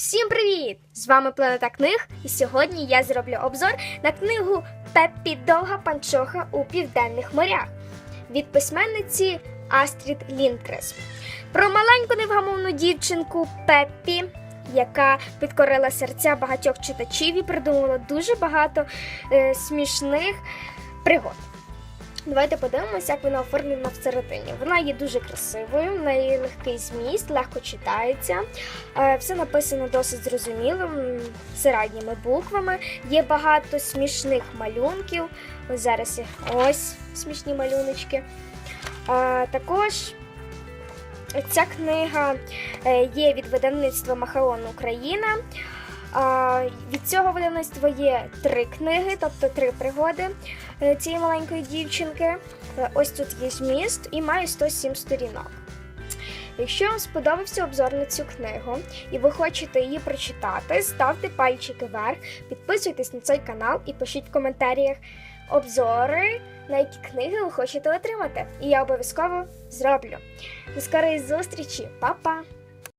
Всім привіт! З вами Планета книг, і сьогодні я зроблю обзор на книгу Пеппі Довга панчоха у південних морях від письменниці Астрід Лінкрес. Про маленьку невгамовну дівчинку Пеппі, яка підкорила серця багатьох читачів і придумала дуже багато е, смішних пригод. Давайте подивимося, як вона оформлена всередині. Вона є дуже красивою, в неї легкий зміст, легко читається. Е, Все написано досить зрозумілим, середніми буквами. Є багато смішних малюнків. Ось зараз є ось смішні малюночки. Е, Також ця книга е, є від видавництва Махаон Україна. Від цього видавництва є три книги, тобто три пригоди е, цієї маленької дівчинки. Е, Ось тут є зміст і має 107 сторінок. Якщо вам сподобався обзор на цю книгу і ви хочете її прочитати, ставте пальчики вверх, підписуйтесь на цей канал і пишіть в коментарях обзори, на які книги ви хочете отримати. І я обов'язково зроблю. До скорої зустрічі, Па-па!